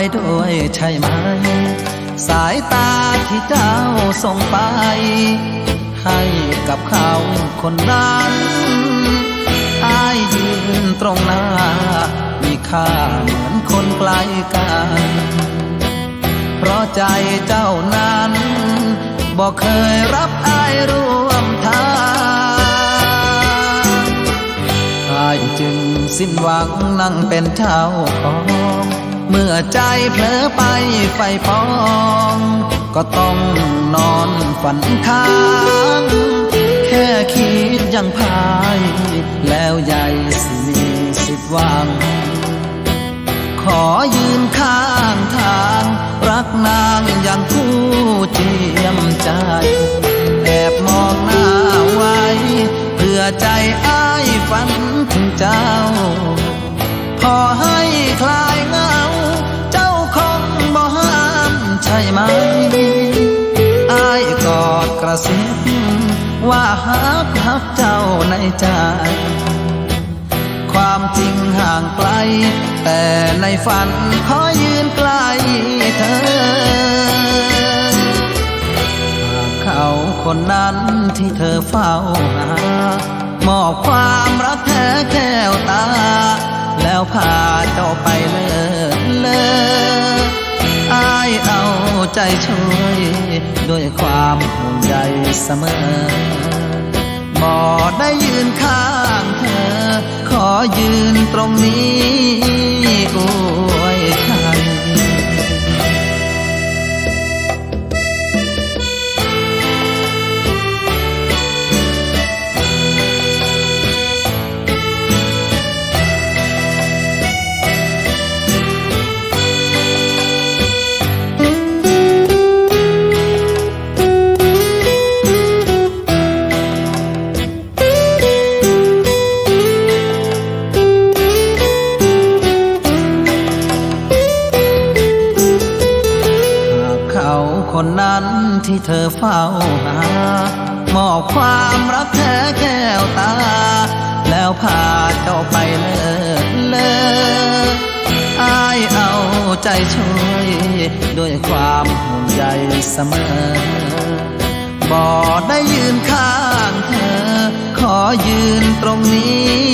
ไว้ด้วยใช่ไหม สายตาที่เจ้าส่งไป ให้กับเขาคนนั้นอายยืนตรงหน้า มีค่าเหมือนคนไกลกัน เพราะใจเจ้านั้นบอกเคยรับอายร่วมทางอายจึงสิ้นหวังนั่งเป็นเจ้าของ เมื่อใจเผลอไปไฟปอง ก็ต้องนอนฝันค้าง แค่คิดยังพาย แล้วใหญ่สิมีสิทธิ์หวัง ขอยืนข้างทาง รักนางอย่างผู้เจียมใจแอบมองหน้าไว้ เพื่อใจอ้ายฝันถึงเจ้า พอให้คลายเหงา อายกอดกระซิบว่าฮักฮักเจ้าในใจ ความจริงห่างไกล แต่ในฝันขอยืนใกล้เธอหากเขาคนนั้นที่เธอเฝ้าหามอบความรักแท้แก้วตา แล้วพาเจ้าไปเลิศ ใจช่วยด้วยความห่วงใยเสมอบ่ได้ยืนข้างเธอ ขอยืนตรงนี้ คนนั้นที่เธอเฝ้าหามอบความรักแท้แก้วตา แล้วพาเจ้าไปเลิศเลออายเอาใจช่วย ด้วยความห่วงใยเสมอบ่ได้ยืนข้างเธอ ขอยืนตรงนี้